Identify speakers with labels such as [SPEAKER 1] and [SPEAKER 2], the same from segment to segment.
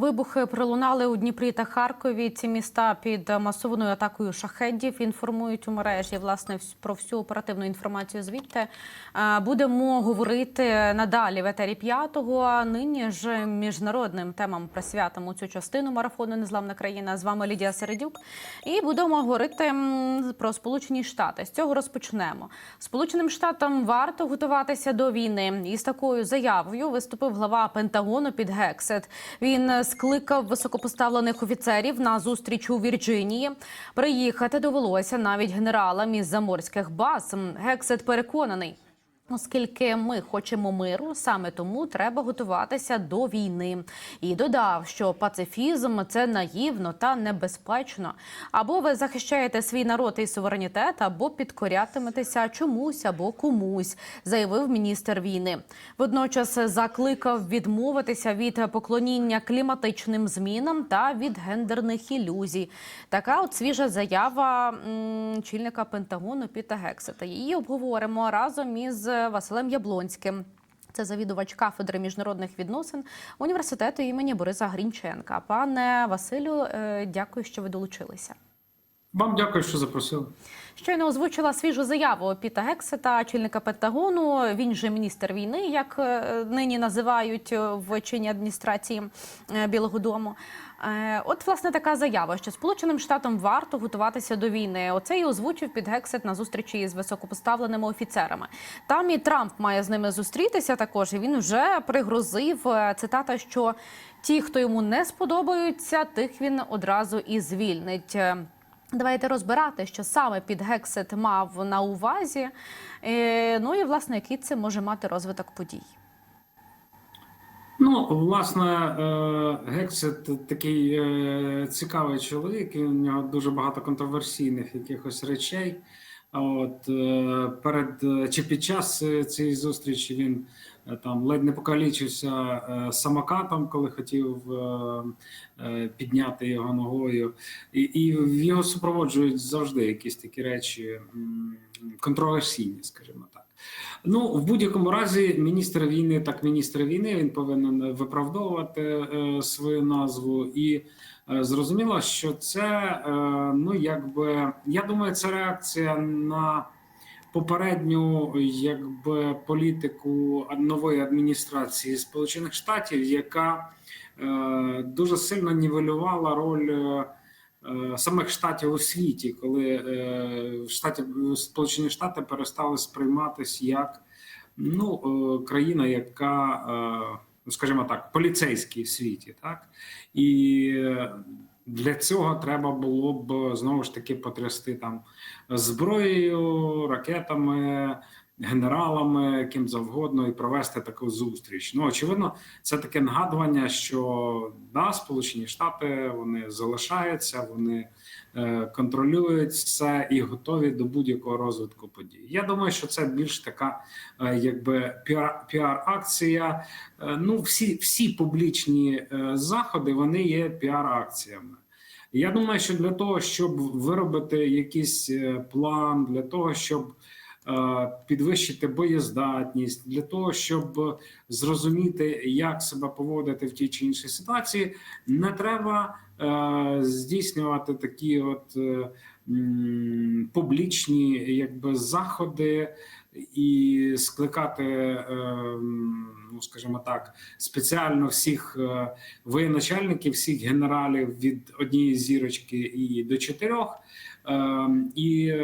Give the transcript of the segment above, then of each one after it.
[SPEAKER 1] Вибухи пролунали у Дніпрі та Харкові. Ці міста під масованою атакою шахедів інформують у мережі власне про всю оперативну інформацію. Звідти Е, будемо говорити надалі в етері п'ятого. А нині ж міжнародним темам присвятимо цю частину марафону Незламна країна. З вами Лідія Середюк. І будемо говорити про Сполучені Штати. З цього розпочнемо. Сполученим Штатам варто готуватися до війни. І з такою заявою виступив глава Пентагону під Гексет. Він скликав високопоставлених офіцерів на зустріч у Вірджинії. Приїхати довелося навіть генералам із заморських баз. Гексет переконаний. Оскільки ми хочемо миру, саме тому треба готуватися до війни. І додав, що пацифізм це наївно та небезпечно. Або ви захищаєте свій народ і суверенітет, або підкорятиметеся чомусь або комусь, заявив міністр війни. Водночас закликав відмовитися від поклоніння кліматичним змінам та від гендерних ілюзій. Така от свіжа заява м, чільника Пентагону Піта Гексета. Її обговоримо разом із Василем Яблонським. Це завідувач кафедри міжнародних відносин університету імені Бориса Грінченка. Пане Василю, е, дякую, що ви долучилися.
[SPEAKER 2] Вам дякую, що запросили.
[SPEAKER 1] Щойно озвучила свіжу заяву Піта Гексета, чільника Пентагону. Він же міністр війни, як е, нині називають в чині адміністрації е, Білого Дому. Е, От власне така заява, що Сполученим Штатам варто готуватися до війни. Оце і озвучив Піт Гексет на зустрічі з високопоставленими офіцерами. Там і Трамп має з ними зустрітися. Також і він вже пригрозив е, цитата, що ті, хто йому не сподобаються, тих він одразу і звільнить. Е, Давайте розбирати, що саме під Гексет мав на увазі. Ну і власне, який це може мати розвиток подій.
[SPEAKER 2] Ну, власне, е, Гексет такий е, цікавий чоловік. і У нього дуже багато контроверсійних якихось речей. От е, перед чи під час цієї зустрічі він там ледь не покалічився самокатом, коли хотів підняти його ногою, і, і його супроводжують завжди якісь такі речі контроверсійні, скажімо так. Ну, в будь-якому разі, міністр війни, так міністр війни, він повинен виправдовувати е, свою назву, і е, зрозуміло, що це е, ну якби я думаю, це реакція на попередню якби політику нової адміністрації Сполучених Штатів, яка дуже сильно нівелювала роль. Е, е, Самих штатів у світі, коли е, штаті Сполучені Штати перестали сприйматись як ну, е, країна, яка, е, ну, скажімо так, поліцейський в світі, так? І е, для цього треба було б знову ж таки потрясти там зброєю, ракетами, генералами, ким завгодно, і провести таку зустріч. Ну очевидно, це таке нагадування, що да, Сполучені Штати вони залишаються, вони е, контролюють все і готові до будь-якого розвитку подій. Я думаю, що це більш така, е, якби піар, піар-акція. Е, ну, всі, всі публічні е, заходи вони є піар-акціями. Я думаю, що для того, щоб виробити якийсь е, план, для того, щоб підвищити боєздатність, для того, щоб зрозуміти, як себе поводити в тій чи іншій ситуації, не треба е, здійснювати такі от е, публічні якби заходи і скликати, е, ну скажімо так, спеціально всіх е, воєначальників, всіх генералів від однієї зірочки і до чотирьох. Е, І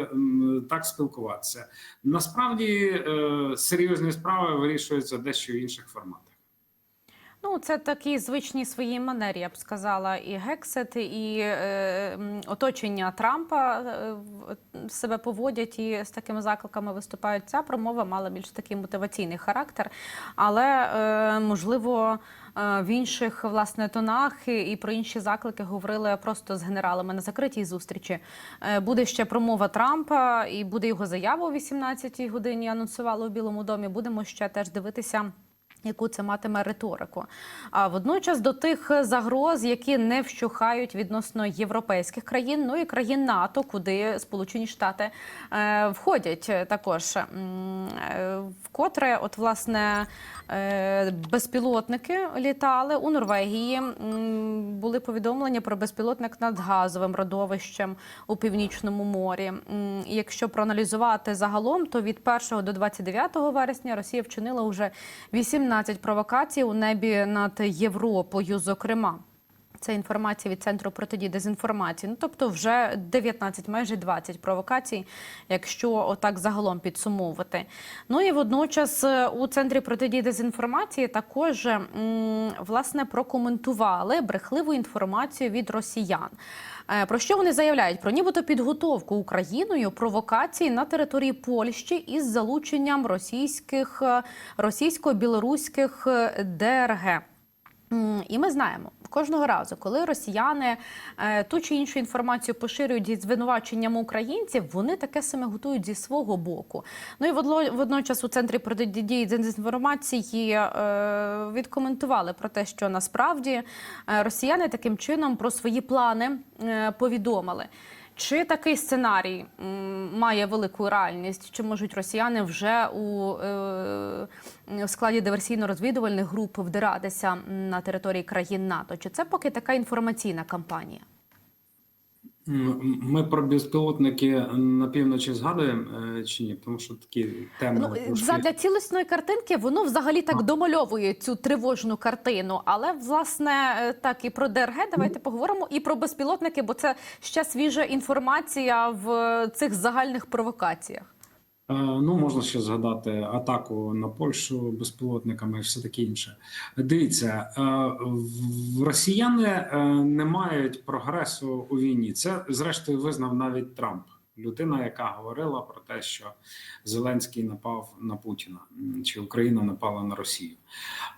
[SPEAKER 2] так спілкуватися насправді е, серйозні справи вирішуються дещо в інших форматах.
[SPEAKER 1] Ну, це такі звичні свої манері, я б сказала, і Гексет, і е, оточення Трампа е, себе поводять і з такими закликами виступають. Ця промова мала більш такий мотиваційний характер, але е, можливо. е, В інших власне тонах і про інші заклики говорили просто з генералами на закритій зустрічі. Е, Буде ще промова Трампа, і буде його заява о 18-й годині. Анонсували у Білому домі. Будемо ще теж дивитися Яку це матиме риторику? А водночас до тих загроз, які не вщухають відносно європейських країн, ну і країн НАТО, куди Сполучені Штати е, входять також. Е, Вкотре, от власне, е, безпілотники літали у Норвегії. Були повідомлення про безпілотник над газовим родовищем у північному морі. Якщо проаналізувати загалом, то від 1 до 29 вересня Росія вчинила уже 18 провокацій у небі над Європою, зокрема. Це інформація від центру протидії дезінформації. Ну тобто, вже 19, майже 20 провокацій, якщо отак загалом підсумовувати. Ну і водночас е, у центрі протидії дезінформації також власне прокоментували брехливу інформацію від росіян. Е, Про що вони заявляють? Про нібито підготовку Україною провокацій на території Польщі із залученням російських е, російсько-білоруських е, ДРГ. І ми знаємо кожного разу, коли росіяни е, ту чи іншу інформацію поширюють із звинуваченням українців, вони таке саме готують зі свого боку. Ну і водночас у центрі протидії дезінформації е, відкоментували про те, що насправді е, росіяни таким чином про свої плани повідомили. Чи такий сценарій має велику реальність? Чи можуть росіяни вже у е, в складі диверсійно-розвідувальних груп вдиратися на території країн НАТО? Чи це поки така інформаційна кампанія?
[SPEAKER 2] Ми про безпілотники на півночі згадуємо е, чи ні? Тому що такі теми
[SPEAKER 1] Ну
[SPEAKER 2] для
[SPEAKER 1] задля цілісної картинки воно взагалі так домальовує цю тривожну картину. Але власне е, так і про ДРГ давайте поговоримо, і про безпілотники, бо це ще свіжа інформація в е, цих загальних провокаціях.
[SPEAKER 2] Е, Ну, можна ще згадати атаку на Польщу безпілотниками і все таке інше. Дивіться, е, росіяни е, не мають прогресу у війні. Це, зрештою, визнав навіть Трамп, людина, яка говорила про те, що Зеленський напав на Путіна чи Україна напала на Росію.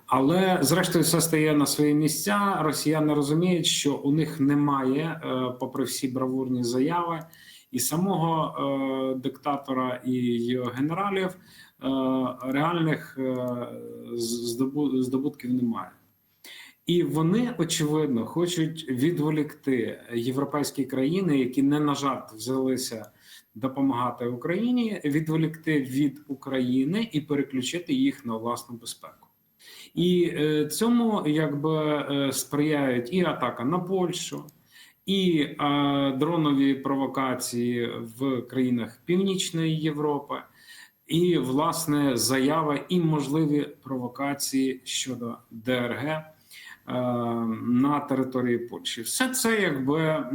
[SPEAKER 2] Але зрештою, все стає на свої місця. Росіяни розуміють, що у них немає, попри всі бравурні заяви і самого е, диктатора, і його генералів е, реальних е, здобутків немає. І вони очевидно хочуть відволікти європейські країни, які не на жарт взялися допомагати Україні, відволікти від України і переключити їх на власну безпеку. І цьому якби сприяють і атака на Польщу, і е, дронові провокації в країнах Північної Європи, і власне заява і можливі провокації щодо ДРГ е, на території Польщі. Все це якби.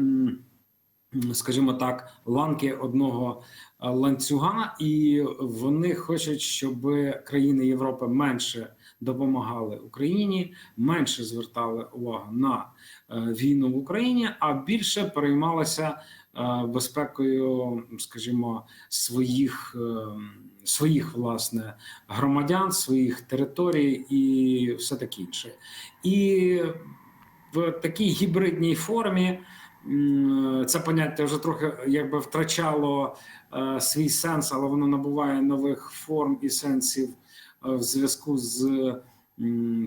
[SPEAKER 2] Скажімо так, ланки одного е, ланцюга, і вони хочуть, щоб країни Європи менше допомагали Україні, менше звертали увагу на війну в Україні, а більше переймалися е, безпекою, скажімо, своїх е, своїх власне громадян, своїх територій і все таке інше. І в такій гібридній формі це поняття вже трохи якби втрачало е, свій сенс, але воно набуває нових форм і сенсів е, в зв'язку з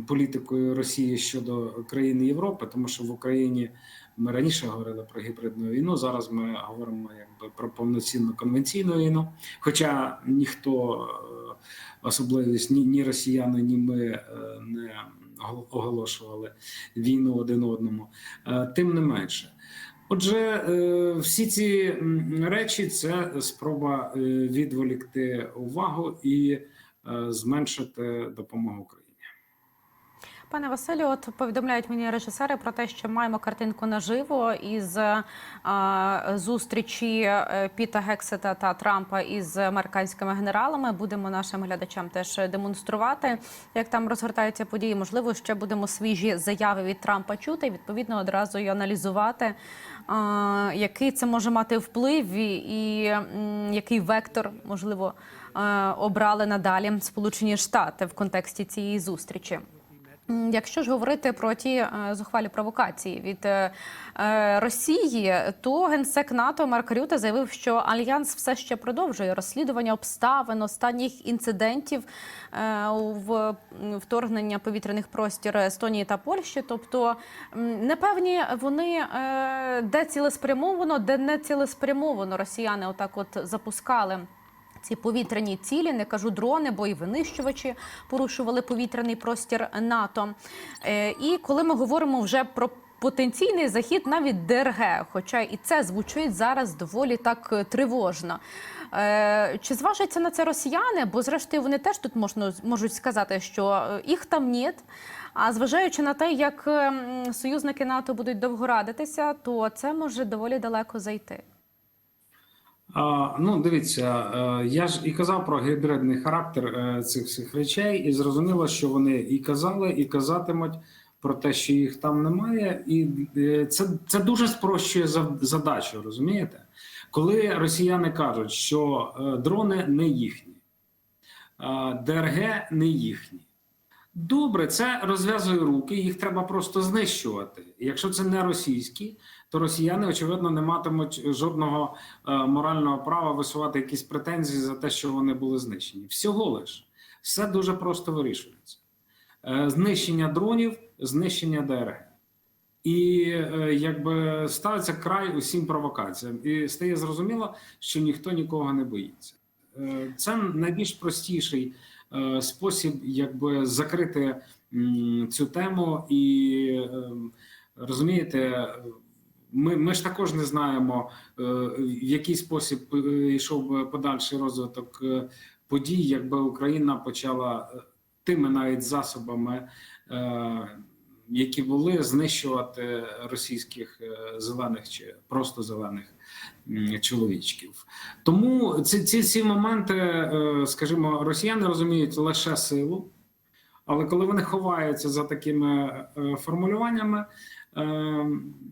[SPEAKER 2] політикою Росії щодо країн Європи, тому що в Україні ми раніше говорили про гібридну війну. Зараз ми говоримо якби про повноцінну конвенційну війну. Хоча ніхто е, особливість ні, ні росіяни, ні ми е, не оголошували війну один одному. Е, Тим не менше. Отже, всі ці речі це спроба відволікти увагу і зменшити допомогу Україні.
[SPEAKER 1] Пане Василю, от повідомляють мені режисери про те, що маємо картинку наживо із а, зустрічі е, Піта Гексета та Трампа із американськими генералами. Будемо нашим глядачам теж демонструвати, як там розгортаються події. Можливо, ще будемо свіжі заяви від Трампа чути. і, Відповідно, одразу і аналізувати, а, який це може мати вплив і, і який вектор можливо е, обрали надалі Сполучені Штати в контексті цієї зустрічі. Якщо ж говорити про ті е, зухвалі провокації від е, е, Росії, то генсек НАТО Марк Рюте заявив, що альянс все ще продовжує розслідування обставин останніх інцидентів в вторгнення повітряних простір Естонії та Польщі. Тобто непевні вони де цілеспрямовано, де не цілеспрямовано росіяни отак от запускали. Ці повітряні цілі, не кажу дрони, бо і винищувачі порушували повітряний простір НАТО. Е, І коли ми говоримо вже про потенційний захід навіть ДРГ, хоча і це звучить зараз доволі так тривожно. Е, Чи зважаться на це росіяни? Бо зрештою вони теж тут можна можуть сказати, що е, їх там нет. А зважаючи на те, як е, союзники НАТО будуть довго радитися, то це може доволі далеко зайти.
[SPEAKER 2] Ну, дивіться, е, я ж і казав про гібридний характер е, цих всіх речей, і зрозуміло, що вони і казали, і казатимуть про те, що їх там немає, і е, це, це дуже спрощує задачу, розумієте? Коли росіяни кажуть, що дрони не їхні, ДРГ не їхні. Добре, це розв'язує руки, їх треба просто знищувати. Якщо це не російські, то росіяни, очевидно, не матимуть жодного е, морального права висувати якісь претензії за те, що вони були знищені. Всього лиш все дуже просто вирішується: Е, знищення дронів, знищення ДРГ. І е, якби ставиться край усім провокаціям, і стає зрозуміло, що ніхто нікого не боїться. Це найбільш простіший спосіб, якби закрити цю тему, і е, розумієте, ми, ми ж також не знаємо, е, в який спосіб е, йшов би подальший розвиток е, подій, якби Україна почала тими навіть засобами. Які були знищувати російських зелених чи просто зелених чоловічків, тому ці, ці, ці моменти, скажімо, росіяни розуміють лише силу, але коли вони ховаються за такими формулюваннями,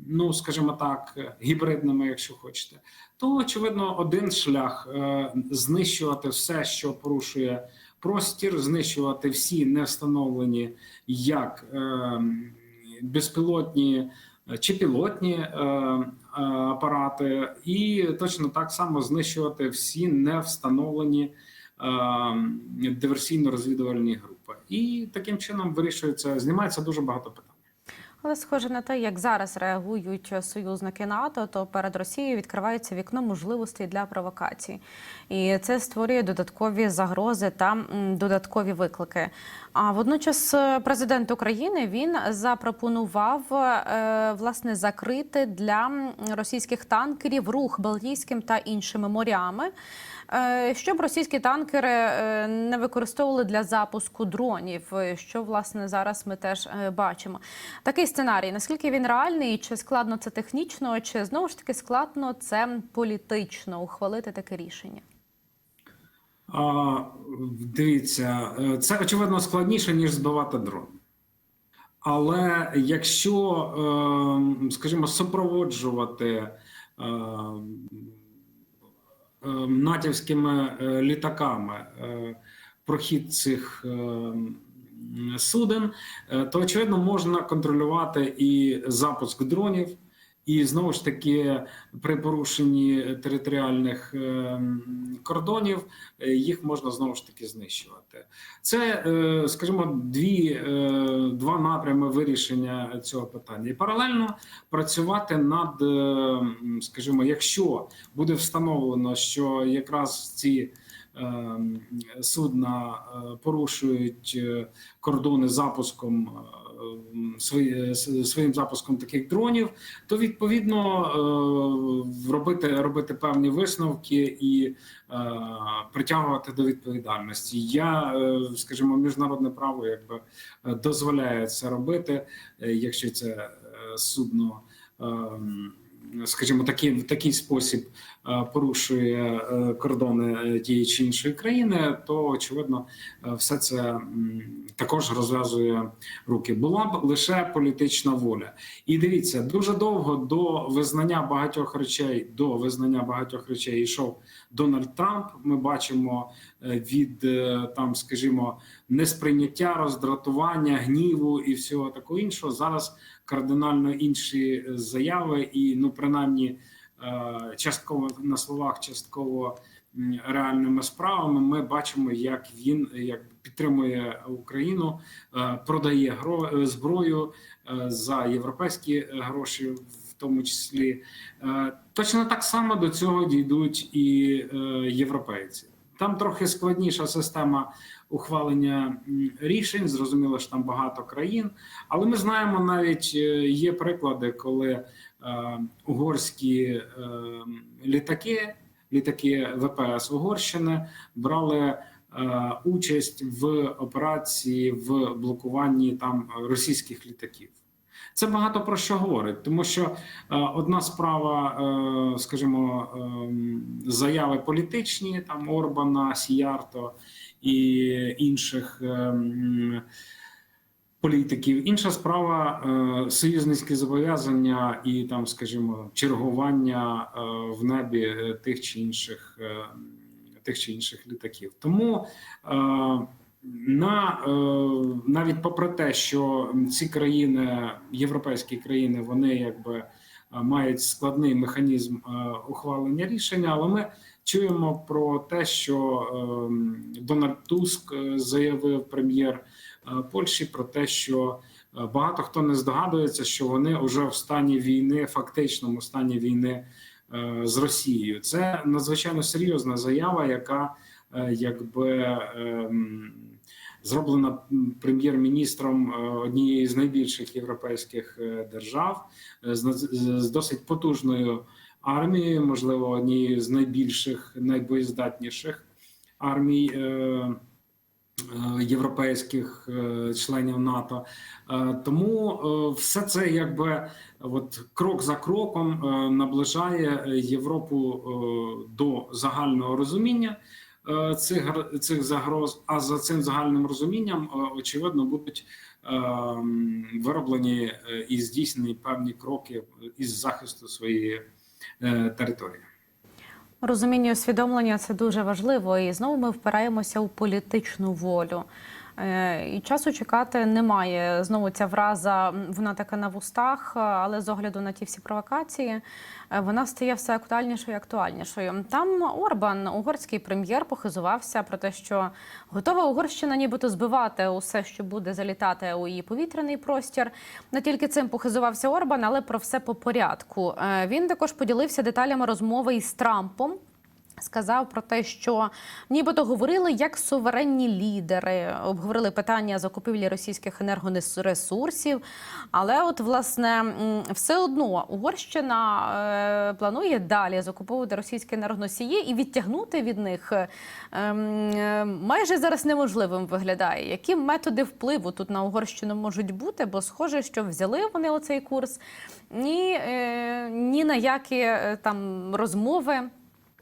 [SPEAKER 2] ну скажімо так, гібридними, якщо хочете, то очевидно один шлях е, знищувати все, що порушує простір, знищувати всі не встановлені як е, безпілотні чи пілотні е, е, апарати, і точно так само знищувати всі не встановлені е, диверсійно-розвідувальні групи. І таким чином вирішується, знімається дуже багато питань.
[SPEAKER 1] Але схоже на те, як зараз реагують союзники НАТО, то перед Росією відкривається вікно можливостей для провокацій, і це створює додаткові загрози та додаткові виклики. А водночас е, президент України він запропонував е, власне закрити для російських танкерів рух Балтійським та іншими морями. е, Щоб російські танкери не використовували для запуску дронів, що власне зараз ми теж бачимо. Такий сценарій, наскільки він реальний, чи складно це технічно, чи знову ж таки складно це політично ухвалити таке рішення?
[SPEAKER 2] А, дивіться, е, це очевидно складніше, ніж збивати дрон. Але якщо, е, скажімо, супроводжувати е, е, натівськими е, літаками е, прохід цих суден, то очевидно можна контролювати і запуск дронів, і знову ж таки при порушенні територіальних е, кордонів е, їх можна знову ж таки знищувати. Це, е, скажімо, дві, е, два напрями вирішення цього питання. І паралельно працювати над, скажімо, якщо буде встановлено, що якраз ці е, судна порушують кордони запуском свої- е, своїм запуском таких дронів, то відповідно е, робити, робити певні висновки і е, притягувати до відповідальності. Я, скажімо, міжнародне право якби дозволяє це робити, якщо це судно. Скажімо, такий, в такий спосіб е, порушує е, кордони е, тієї чи іншої країни, то очевидно все це також розв'язує руки. Була б лише політична воля. І дивіться, дуже довго до визнання багатьох речей, до визнання багатьох речей йшов Дональд Трамп. Ми бачимо від там, скажімо, несприйняття, роздратування, гніву і всього такого іншого. Зараз кардинально інші е, заяви, і ну принаймні е, частково на словах, частково реальними справами. Ми бачимо, як він як підтримує Україну, е, продає зброю за європейські гроші, в тому числі. Точно так само до цього дійдуть і європейці. Там трохи складніша система ухвалення рішень. Зрозуміло, що там багато країн, але ми знаємо навіть е, є приклади, коли е, угорські е, літаки, літаки ВПС Угорщини брали участь в операції в блокуванні там російських літаків. Це багато про що говорить, тому що одна справа, скажімо, е, заяви політичні там Орбана, Сіярто і інших е, політиків. Інша справа е, союзницькі зобов'язання і там, скажімо, чергування е, в небі тих чи інших тих чи інших літаків. Тому на навіть попри те, що ці країни, європейські країни, вони якби мають складний механізм е, ухвалення рішення, але ми чуємо про те, що е, Дональд Туск е, заявив прем'єр е, Польщі про те, що е, багато хто не здогадується, що вони вже в стані війни, фактичному стані війни е, з Росією. Це надзвичайно серйозна заява, яка е, якби ем, зроблена прем'єр-міністром е, однієї з найбільших європейських е, держав е, з досить потужною армією, можливо, однією з найбільших, найбоєздатніших армій. Європейських членів НАТО, тому все це якби от крок за кроком наближає Європу до загального розуміння цих цих загроз. А за цим загальним розумінням, е, очевидно, будуть е, вироблені е, і здійснені певні кроки із захисту своєї е, території.
[SPEAKER 1] Розуміння усвідомлення це дуже важливо, і знову ми впираємося у політичну волю. Е, І часу чекати немає. Знову ця фраза м, вона така на вустах, е, але з огляду на ті всі провокації, е, вона стає все актуальнішою і актуальнішою. Там Орбан, угорський прем'єр, похизувався про те, що готова Угорщина, нібито збивати усе, що буде залітати у її повітряний простір. Не тільки цим похизувався Орбан, але про все по порядку. Він також поділився деталями розмови із Трампом. Сказав про те, що нібито говорили як суверенні лідери, обговорили питання закупівлі російських енергоресурсів. Але, от, власне, все одно Угорщина е, планує далі закуповувати російські енергоносії і відтягнути від них е, е, майже зараз неможливим виглядає. Які методи впливу тут на Угорщину можуть бути? Бо схоже, що взяли вони оцей курс, ні, ні на які там розмови.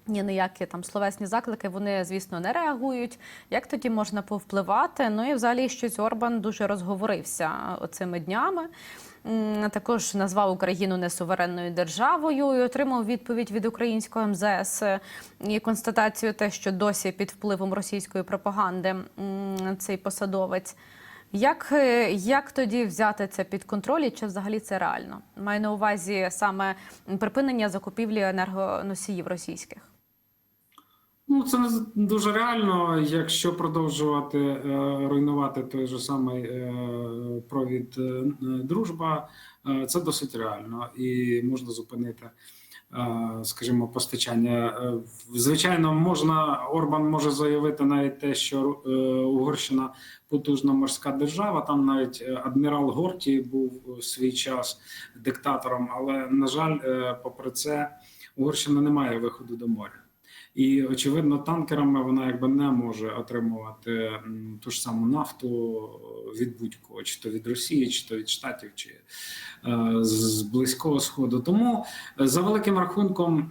[SPEAKER 1] Ні, ніякі там словесні заклики вони, звісно, не реагують. Як тоді можна повпливати? Ну і взагалі щось Орбан дуже розговорився оцими днями. Також назвав Україну несуверенною державою і отримав відповідь від українського МЗС і констатацію, те, що досі під впливом російської пропаганди цей посадовець. Як, е, як тоді взяти це під контроль і чи взагалі це реально? Маю на увазі саме припинення закупівлі енергоносіїв російських.
[SPEAKER 2] Ну, це не дуже реально, якщо продовжувати е, руйнувати той же самий е, провід е, е, дружба, е, це досить реально і можна зупинити, е, скажімо, постачання. Е, Звичайно, можна Орбан може заявити навіть те, що е, Угорщина потужна морська держава. Там навіть е, адмірал Горті був у свій час диктатором, але на жаль, е, попри це, Угорщина не має виходу до моря. І очевидно, танкерами вона якби не може отримувати ту ж саму нафту від будь-кого, чи то від Росії, чи то від Штатів, чи е, з Близького Сходу. Тому е, за великим рахунком.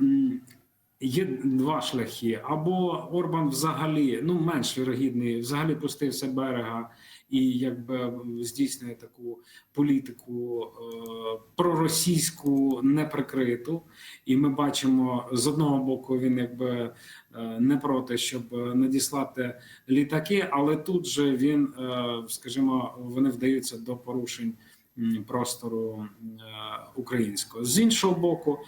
[SPEAKER 2] Є два шляхи: або Орбан взагалі ну менш вірогідний, взагалі пустився берега і якби здійснює таку політику е, проросійську неприкриту. І ми бачимо з одного боку, він якби е, не проти, щоб надіслати літаки, але тут же він, е, скажімо, вони вдаються до порушень. Простору е, українського. З іншого боку,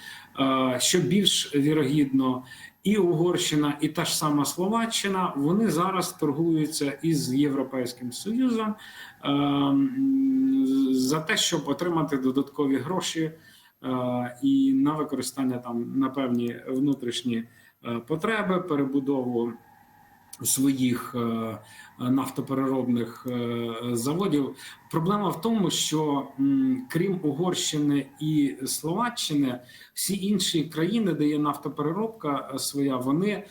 [SPEAKER 2] е, що більш вірогідно, і Угорщина, і та ж сама Словаччина вони зараз торгуються із Європейським Союзом е, за те, щоб отримати додаткові гроші і на використання там на певні внутрішні потреби, перебудову своїх е, нафтопереробних е, заводів. Проблема в тому, що крім Угорщини і Словаччини, всі інші країни, де є нафтопереробка е, своя, вони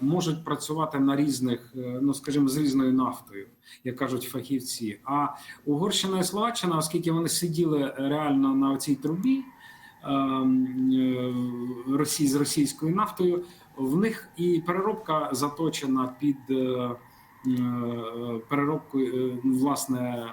[SPEAKER 2] можуть працювати на різних, ну скажімо, з різною нафтою, як кажуть фахівці. А Угорщина і Словаччина, оскільки вони сиділи реально на цій трубі. ем, Росії з російською нафтою, в них і переробка заточена під е, е, переробку е, власне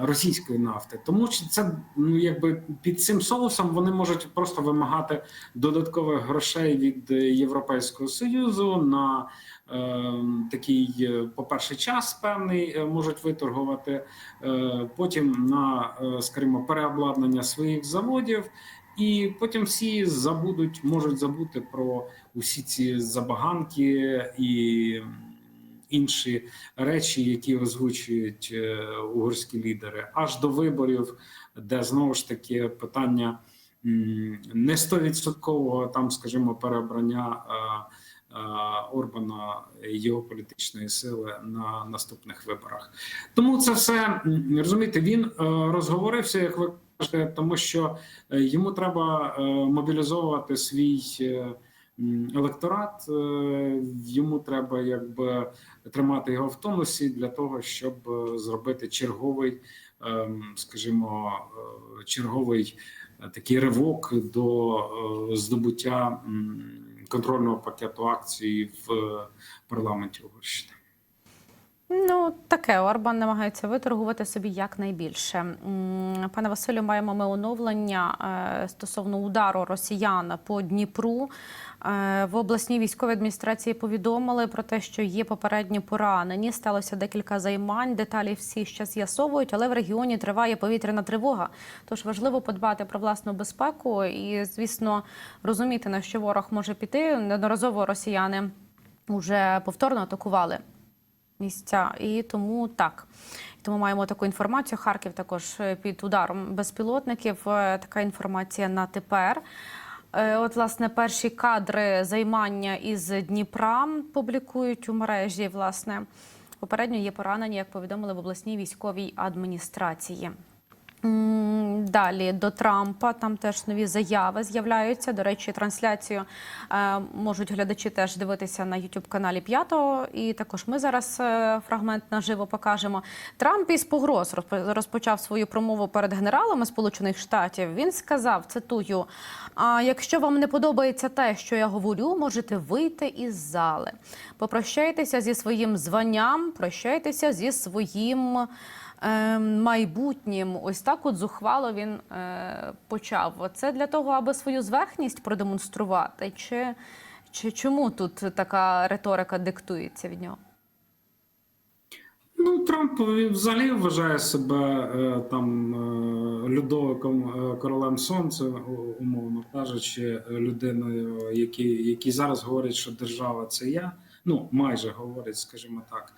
[SPEAKER 2] російської нафти. Тому що це ну якби під цим соусом вони можуть просто вимагати додаткових грошей від Європейського союзу на е, такий, е, по-перше, час певний можуть виторгувати, е, потім на, скажімо, переобладнання своїх заводів. І потім всі забудуть, можуть забути про усі ці забаганки і інші речі, які озвучують е, угорські лідери, аж до виборів, де знову ж таки питання не стовідсоткового там, скажімо, переобрання е, е, Орбана і його політичної сили на наступних виборах. Тому це все розумієте, він розговорився, як ви тому що е, йому треба е, мобілізовувати свій. е, Електорат е, йому треба якби тримати його в тонусі для того, щоб е, зробити черговий, скажімо, е, черговий е, такий ривок до е, здобуття контрольного пакету акцій в е, парламенті Угорщини.
[SPEAKER 1] Таке Орбан намагається виторгувати собі якнайбільше. Пане Василю, маємо ми оновлення е, стосовно удару росіян по Дніпру. Е, В обласній військовій адміністрації повідомили про те, що є попередні поранені. Сталося декілька займань. Деталі всі ще з'ясовують, але в регіоні триває повітряна тривога. Тож важливо подбати про власну безпеку і, звісно, розуміти на що ворог може піти. Неодноразово росіяни вже повторно атакували місця. І тому так. Тому маємо таку інформацію. Харків також е, під ударом безпілотників. Е, Така інформація на тепер. Е, От, власне, перші кадри займання із Дніпра публікують у мережі. Власне, попередньо є поранені, як повідомили в обласній військовій адміністрації. Далі до Трампа там теж нові заяви з'являються. До речі, трансляцію е, можуть глядачі теж дивитися на youtube каналі П'ятого. І також ми зараз е, фрагмент наживо покажемо. Трамп із погроз розпо- розпочав свою промову перед генералами Сполучених Штатів. Він сказав: цитую: а якщо вам не подобається те, що я говорю, можете вийти із зали. Попрощайтеся зі своїм званням, прощайтеся зі своїм. Е, Майбутнім, ось так от зухвало він е, почав. Це для того, аби свою зверхність продемонструвати, чи, чи чому тут така риторика диктується від нього?
[SPEAKER 2] Ну, Трамп взагалі вважає себе е, там е, Людовиком королем сонця, умовно кажучи, людиною, які, які зараз говорять, що держава це я. Ну, майже говорять, скажімо так.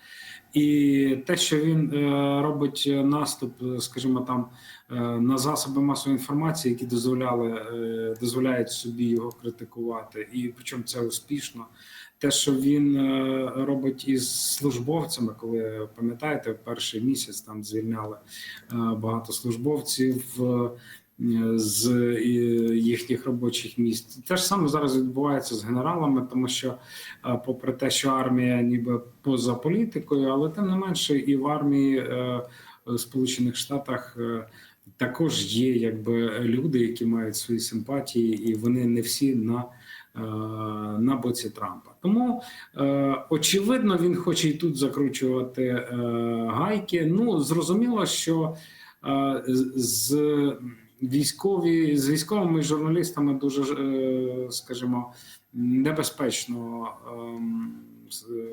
[SPEAKER 2] І те, що він е, робить наступ, скажімо там, е, на засоби масової інформації, які дозволяли е, дозволяють собі його критикувати, і причому це успішно те, що він робить із службовцями, коли пам'ятаєте, перший місяць там звільняли багато службовців. З їхніх робочих місць. Те ж саме зараз відбувається з генералами, тому що, е, попри те, що армія ніби поза політикою, але тим не менше, і в армії е, Сполучених Штатах е, також є якби люди, які мають свої симпатії, і вони не всі на, на боці Трампа. Тому очевидно, він хоче і тут закручувати гайки. Ну зрозуміло, що з військові з військовими журналістами дуже е, скажімо небезпечно ем,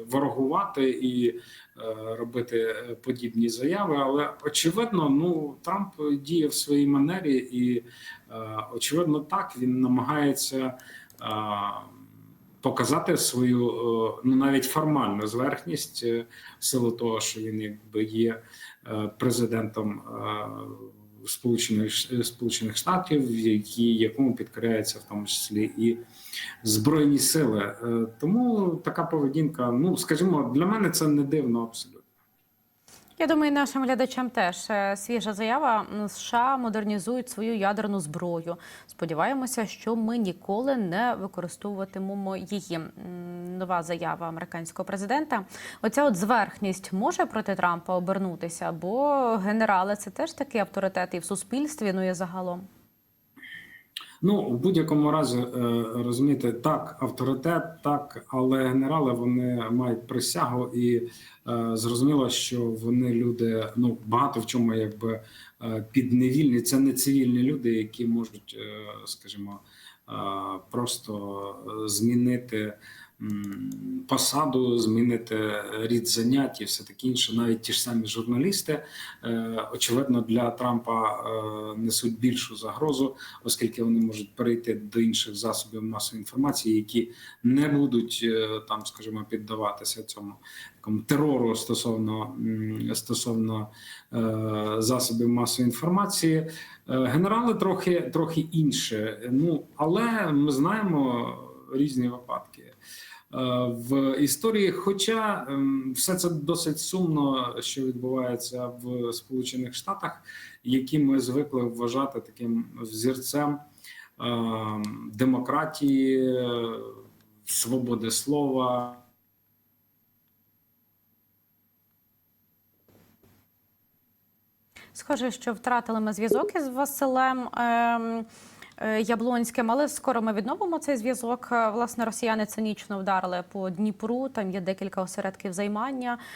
[SPEAKER 2] ворогувати і е, робити е, подібні заяви. Але очевидно, ну Трамп діє в своїй манері, і очевидно, так він намагається. Показати свою ну навіть формальну зверхність в силу того, що він якби є президентом Сполучених Ш- Сполучених Штатів, які якому підкоряються в тому числі і збройні сили. Е, Тому така поведінка, ну скажімо, для мене це не дивно абсолютно.
[SPEAKER 1] Я думаю, нашим глядачам теж Е, свіжа заява. США модернізують свою ядерну зброю. Сподіваємося, що ми ніколи не використовуватимемо її. Нова заява американського президента. Оця от зверхність може проти Трампа обернутися, бо генерали це теж такий авторитет і в суспільстві, ну і загалом.
[SPEAKER 2] Ну, в будь-якому разі, е, розумієте, так, авторитет, так, але генерали вони мають присягу, і е, зрозуміло, що вони люди, ну багато в чому якби е, підневільні. Це не цивільні люди, які можуть, скажімо, просто змінити посаду, змінити рід занять і все таке інше. Навіть ті ж самі журналісти, е, очевидно, для Трампа е, несуть більшу загрозу оскільки вони можуть перейти до інших засобів масової інформації, які не будуть е, там, скажімо, піддаватися цьому такому терору стосовно стосовно засобів масової інформації. Генерали трохи трохи інше. Ну але ми знаємо різні випадки. Е, В історії, хоча ем, все це досить сумно, що відбувається в Сполучених Штатах, які ми звикли вважати таким взірцем е, демократії, свободи слова.
[SPEAKER 1] Схоже, що втратили ми зв'язок із Василем. Е, Яблонським, але скоро ми відновимо цей зв'язок. Е, Власне, росіяни цинічно вдарили по Дніпру. Там є декілька осередків займання.